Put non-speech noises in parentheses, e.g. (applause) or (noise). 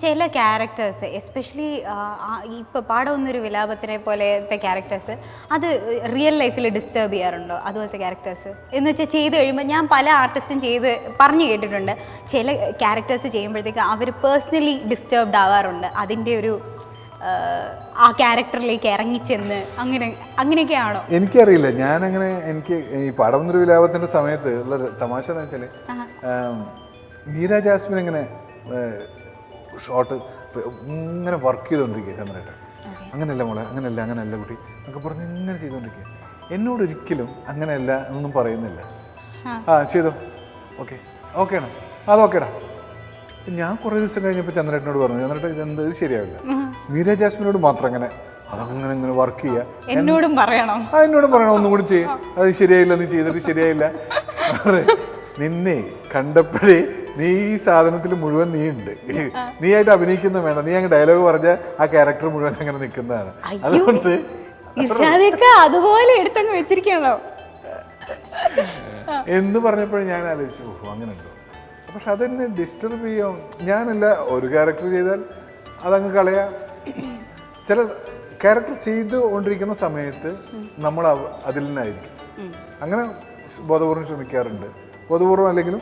ചില characters especially ഇപ്പോൾ പാടമൊന്നൊരു വിലാപത്തിനെ പോലത്തെ ക്യാരക്ടേഴ്സ് അത് റിയൽ ലൈഫിൽ ഡിസ്റ്റർബ് ചെയ്യാറുണ്ടോ? അതുപോലത്തെ ക്യാരക്ടേഴ്സ് എന്ന് വെച്ചാൽ ചെയ്ത് കഴിയുമ്പോൾ ഞാൻ പല ആർട്ടിസ്റ്റും ചെയ്ത് പറഞ്ഞു കേട്ടിട്ടുണ്ട്. ചില ക്യാരക്ടേഴ്സ് ചെയ്യുമ്പോഴത്തേക്ക് അവർ പേഴ്സണലി ഡിസ്റ്റർബ്ഡ് ആവാറുണ്ട്. അതിന്റെ ഒരു ആ, ക്യാരക്ടറിലേക്ക് ഇറങ്ങിച്ചെന്ന് അങ്ങനെ അങ്ങനെയൊക്കെയാണോ? എനിക്കറിയില്ല. ഞാനങ്ങനെ എനിക്ക് ഈ പടം ഒരു വിലാപത്തിന്റെ സമയത്ത് ഉള്ള തമാശ എന്ന് വെച്ചാൽ മീര ജാസ്മിൻ ഇങ്ങനെ ഷോട്ട് ഇങ്ങനെ വർക്ക് ചെയ്തുകൊണ്ടിരിക്കുക ചന്ദ്രേട്ടൻ. അങ്ങനെയല്ല മോളെ അങ്ങനെയല്ല അങ്ങനെയല്ല കുട്ടി. എന്നൊക്കെ പറഞ്ഞ് ഇങ്ങനെ ചെയ്തുകൊണ്ടിരിക്കുക. എന്നോട് ഒരിക്കലും അങ്ങനെയല്ല എന്നൊന്നും പറയുന്നില്ല. ആ. ചെയ്തോ. ഓക്കെ. ഓക്കേടാ അത് ഓക്കേടാ. ഞാൻ കുറേ ദിവസം കഴിഞ്ഞപ്പോൾ ചന്ദ്രേട്ടനോട് പറഞ്ഞു ചന്ദ്രേട്ടൻ ഇതെന്ത് ഇത് ശരിയാവില്ല. മീര ജാസ്മിനോട് മാത്രം അങ്ങനെ അതങ്ങനെ ഇങ്ങനെ വർക്ക് ചെയ്യുക. എന്നോടും പറയണം. ആ എന്നോടും പറയണം ഒന്നും കൂടി ചെയ്യും. അത് ശരിയായില്ല നീ ചെയ്തിട്ട് ശരിയായില്ല. (laughs) നിന്നെ കണ്ടപ്പോഴേ നീ ഈ സാധനത്തിൽ മുഴുവൻ നീ ഉണ്ട് നീ ആയിട്ട് അഭിനയിക്കുന്ന വേണം നീ അങ്ങ് ഡയലോഗ് പറഞ്ഞ ആ ക്യാരക്ടർ മുഴുവൻ അങ്ങനെ നിൽക്കുന്നതാണ്. അതുകൊണ്ട് അതുപോലെ എടുത്തങ്ങ് വെച്ചിരിക്കണോ? (laughs) എന്ന് പറഞ്ഞപ്പോഴും ഞാൻ ആലോചിച്ചു ഓഹോ അങ്ങനെ ഉണ്ടോ പക്ഷെ അതെന്നെ ഡിസ്റ്റർബ് ചെയ്യാം. ഞാനല്ല ഒരു ക്യാരക്ടർ ചെയ്താൽ അതങ്ങ് കളയാ. ചില ക്യാരക്ടർ ചെയ്തു ചെയ്തുകൊണ്ടിരിക്കുന്ന സമയത്ത് നമ്മൾ അതിൽ നിന്നായിരിക്കും. അങ്ങനെ ബോധപൂർവം ശ്രമിക്കാറുണ്ട്. ബോധപൂർവം അല്ലെങ്കിലും